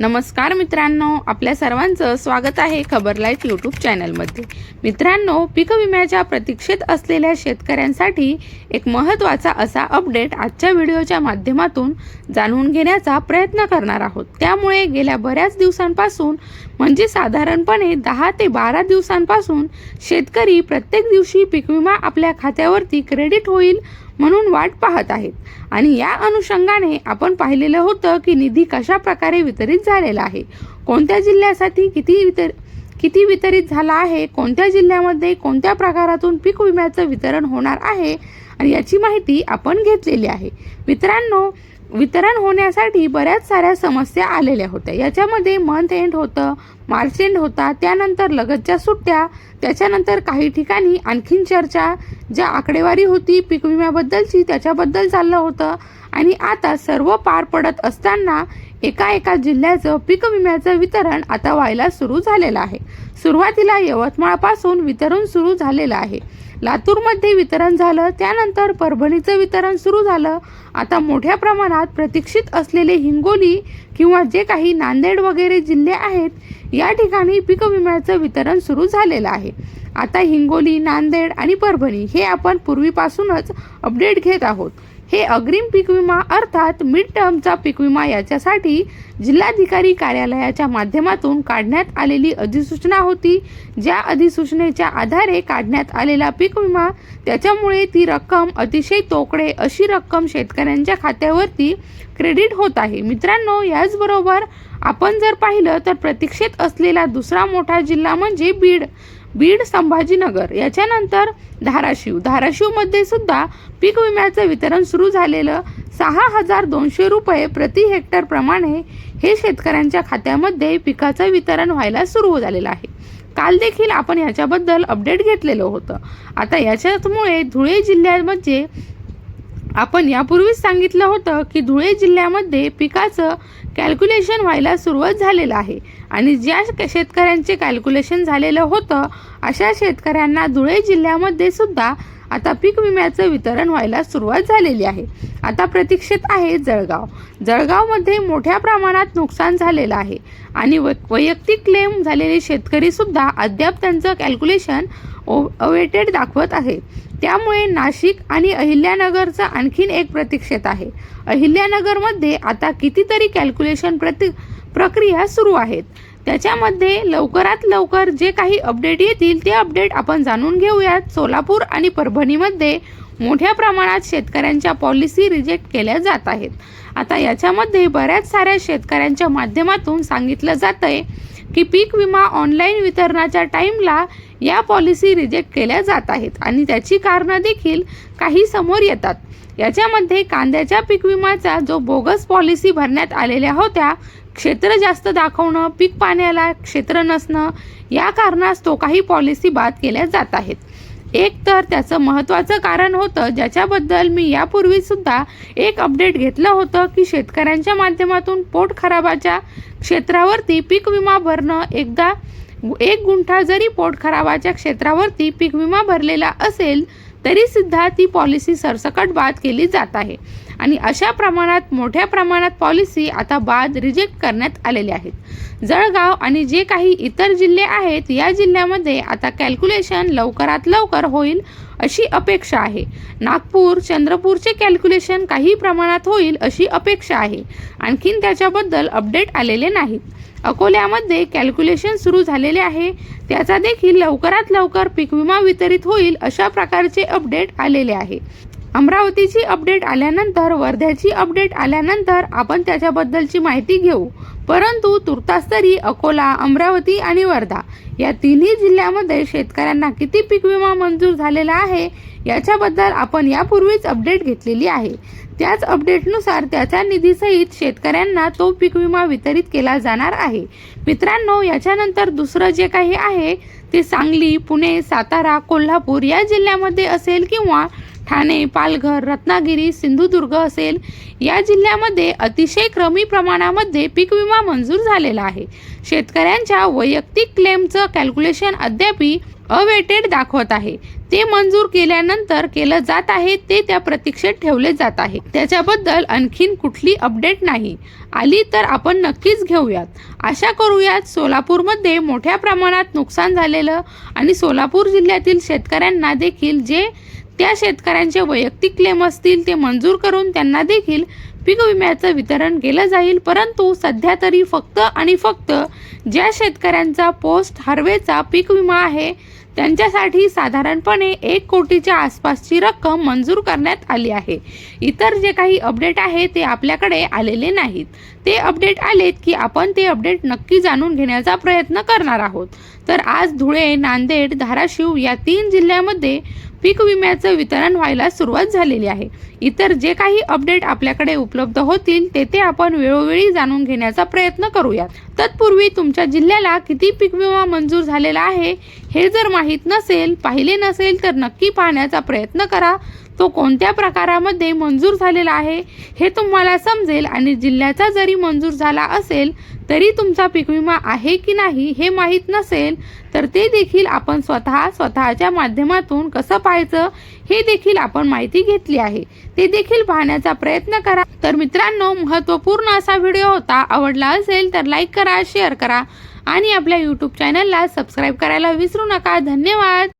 नमस्कार मित्रांनो आपल्या सर्वांचं स्वागत आहे खबर लाईफ यूट्यूब चॅनलमध्ये. मित्रांनो पीक विम्याच्या प्रतीक्षेत असलेल्या शेतकऱ्यांसाठी एक महत्त्वाचा असा अपडेट आजच्या व्हिडिओच्या माध्यमातून जाणून घेण्याचा प्रयत्न करणार आहोत. त्यामुळे गेल्या बऱ्याच दिवसांपासून म्हणजे साधारणपणे दहा ते बारा दिवसांपासून शेतकरी प्रत्येक दिवशी पीक विमा आपल्या खात्यावरती क्रेडिट होईल म्हणून वाट पाहत आहेत. आणि या अनुषंगाने आपण पाहिलेलं होतं की निधी कशा प्रकारे वितरित झालेला आहे. कोणत्या जिल्ह्यासाठी किती वितर किती वितरित झाला आहे? कोणत्या जिल्ह्यामध्ये कोणत्या प्रकारातून पीक विम्याचं वितरण होणार आहे? आणि याची माहिती आपण घेतलेली आहे. मित्रांनो वितरण होण्यासाठी बऱ्याच साऱ्या समस्या आलेल्या होत्या. याच्यामध्ये मंथ एंड होतं मार्च एंड होता त्यानंतर लगतच्या सुट्ट्या त्याच्यानंतर काही ठिकाणी आणखीन चर्चा ज्या आकडेवारी होती पीक विम्याबद्दलची त्याच्याबद्दल चाललं होतं. आणि आता सर्व पार पडत असताना एका एका जिल्ह्याचं पीक विम्याचं वितरण आता व्हायला सुरू झालेलं आहे. सुरुवातीला यवतमाळपासून वितरण सुरू झालेलं आहे. लातूरमध्ये वितरण झालं त्यानंतर परभणीचं वितरण सुरू झालं. आता मोठ्या प्रमाणात प्रतीक्षित असलेले हिंगोली किंवा जे काही नांदेड वगैरे जिल्हे आहेत या ठिकाणी पीक विम्याचं वितरण सुरू झालेलं आहे. आता हिंगोली नांदेड आणि परभणी हे आपण पूर्वीपासूनच अपडेट घेत आहोत. हे अग्रिम पीक विमा अर्थात मिड टर्मचा पीक विमा याच्यासाठी जिल्हाधिकारी कार्यालयाच्या माध्यमातून काढण्यात आलेली अधिसूचना होती. ज्या अधिसूचनेच्या आधारे काढण्यात आलेला पीक विमा त्याच्यामुळे ती रक्कम अतिशय तोकडे अशी रक्कम शेतकऱ्यांच्या खात्यावरती क्रेडिट होत आहे. मित्रांनो याचबरोबर आपण जर पाहिलं तर प्रतीक्षेत असलेला दुसरा मोठा जिल्हा म्हणजे बीड. बीड संभाजीनगर. याच्यानंतर धाराशिव. धाराशिवमध्ये सुद्धा पीक विम्याचं वितरण सुरू झालेलं सहा हजार दोनशे रुपये प्रति हेक्टरप्रमाणे हे शेतकऱ्यांच्या खात्यामध्ये पिकाचं वितरण व्हायला सुरू झालेलं आहे. काल देखील आपण याच्याबद्दल अपडेट घेतलेलं होतं. आता याच्यामुळे धुळे जिल्ह्यामध्ये आपण यापूर्वीच सांगितलं होतं की धुळे जिल्ह्यामध्ये पिकाचं कॅल्क्युलेशन व्हायला सुरुवात झालेलं आहे. आणि ज्या शेतकऱ्यांचे कॅल्क्युलेशन झालेलं होतं अशा शेतकऱ्यांना धुळे जिल्ह्यामध्ये सुद्धा आता पीक विम्याचं वितरण व्हायला सुरुवात झालेली आहे. आता प्रतीक्षेत आहे जळगाव. जळगावमध्ये मोठ्या प्रमाणात नुकसान झालेलं आहे. आणि वै वैयक्तिक क्लेम झालेले शेतकरीसुद्धा अद्याप त्यांचं कॅल्क्युलेशन ओ अवेटेड दाखवत आहे. त्यामुळे नाशिक आणि अहिल्यानगरचं आणखीन एक प्रतीक्षेत आहे. अहिल्यानगरमध्ये आता कितीतरी कॅल्क्युलेशन प्रति प्रक्रिया सुरू आहेत. त्याच्यामध्ये लवकरात लवकर जे काही अपडेट येतील ते अपडेट आपण जाणून घेऊयात. सोलापूर आणि परभणीमध्ये मोठ्या प्रमाणात शेतकऱ्यांच्या पॉलिसी रिजेक्ट केल्या जात आहेत. आता याच्यामध्ये बऱ्याच साऱ्या शेतकऱ्यांच्या माध्यमातून सांगितलं जात आहे की पीक विमा ऑनलाईन वितरणाच्या टाईमला या पॉलिसी रिजेक्ट केल्या जात आहेत आणि त्याची कारणं देखील काही समोर येतात. याच्यामध्ये कांद्याच्या पीक विमाचा जो बोगस पॉलिसी भरण्यात आलेल्या होत्या क्षेत्र जास्त दाखवणं पीक पाण्याला क्षेत्र नसणं या कारणास्तव काही पॉलिसी बाद केल्या जात आहेत. एक तर त्याचं महत्त्वाचं कारण होतं ज्याच्याबद्दल मी यापूर्वीसुद्धा एक अपडेट घेतलं होतं की शेतकऱ्यांच्या माध्यमातून पोट खराबाच्या क्षेत्रावरती पीक विमा भरणं एकदा एक गुंठा जरी पोट खराबाच्या क्षेत्रावरती पीक विमा भरलेला असेल तरीसुद्धा ती पॉलिसी सरसकट बाद केली जात आहे. आणि अशा प्रमाणात मोठ्या प्रमाणात पॉलिसी आता बाद रिजेक्ट करण्यात आलेल्या आहेत. जळगाव आणि जे काही इतर जिल्हे आहेत या जिल्ह्यामध्ये आता कॅल्क्युलेशन लवकरात लवकर होईल अशी अपेक्षा आहे. नागपूर चंद्रपूरचे कॅल्क्युलेशन काही प्रमाणात होईल अशी अपेक्षा आहे. आणखीन त्याच्याबद्दल अपडेट आलेले नाहीत. अकोल्यामध्ये कॅल्क्युलेशन सुरू झालेले आहे. त्याचा देखील लवकरात लवकर पीक विमा वितरित होईल अशा प्रकारचे अपडेट आलेले आहे. अमरावतीची अपडेट आल्यानंतर वर्ध्याची अपडेट आल्यानंतर आपण त्याच्याबद्दलची माहिती घेऊ. परंतु तुर्तास तरी अकोला अमरावती आणि वर्धा या तिन्ही जिल्ह्यामध्ये शेतकऱ्यांना किती पीक विमा मंजूर झालेला आहे याच्याबद्दल आपण यापूर्वीच अपडेट घेतलेली आहे. त्याच अपडेटनुसार त्याच्या निधीसहित शेतकऱ्यांना तो पीक विमा वितरित केला जाणार आहे. मित्रांनो याच्यानंतर दुसरं जे काही आहे ते सांगली पुणे सातारा कोल्हापूर या जिल्ह्यामध्ये असेल किंवा ठाणे पालघर रत्नागिरी सिंधुदुर्ग असेल या जिल्ह्यामध्ये अतिशय कमी प्रमाणामध्ये पीक विमा मंजूर झालेला आहे. शेतकऱ्यांच्या वैयक्तिक क्लेमचं कॅल्क्युलेशन अद्यापी अवेटेड दाखवत आहे. ते मंजूर केल्यानंतर केलं जात आहे ते त्या प्रतीक्षेत ठेवले जात आहे. त्याच्याबद्दल आणखीन कुठली अपडेट नाही. आली तर आपण नक्कीच घेऊयात. आशा करूयात सोलापूरमध्ये मोठ्या प्रमाणात नुकसान झालेलं आणि सोलापूर जिल्ह्यातील शेतकऱ्यांना देखील जे त्या शेतकऱ्यांचे वैयक्तिक क्लेम असतील ते मंजूर करून त्यांना देखील पीक विम्याचं वितरण केलं जाईल. परंतु सध्या तरी फक्त आणि फक्त ज्या शेतकऱ्यांचा पोस्ट हार्वेचा पीक विमा आहे त्यांच्यासाठी साधारणपणे एक कोटीच्या आसपासची रक्कम मंजूर करण्यात आली आहे. इतर जे काही अपडेट आहे ते आपल्याकडे आलेले नाहीत. ते अपडेट आलेत की आपण ते अपडेट नक्की जाणून घेण्याचा प्रयत्न करणार आहोत. तर आज धुळे नांदेड धाराशिव या तीन जिल्ह्यामध्ये पीक विम्याचं वितरण व्हायला सुरुवात झालेली आहे. इतर जे काही अपडेट आपल्याकडे उपलब्ध होतील ते ते आपण वेळोवेळी जाणून घेण्याचा प्रयत्न करूयात. तत्पूर्वी तुमच्या जिल्ह्याला किती पीक विमा मंजूर झालेला आहे हे जर माहीत नसेल पाहिले नसेल तर नक्की पाहण्याचा प्रयत्न करा. तो कोणत्या प्रकारामध्ये मंजूर झालेला आहे हे तुम्हाला समजेल आणि जिल्ह्याचा जरी मंजूर झाला असेल तरी तुमचा पीक विमा आहे की नाही हे माहीत नसेल तर ते देखील आपण स्वतः स्वतःच्या माध्यमातून कसं पाहायचं हे देखील आपण माहिती घेतली आहे. ते देखील पाहण्याचा प्रयत्न करा. तर मित्रांनो महत्त्वपूर्ण असा व्हिडिओ होता आवडला असेल तर लाईक करा शेअर करा आणि आपल्या यूट्यूब चॅनलला सबस्क्राईब करायला विसरू नका. धन्यवाद!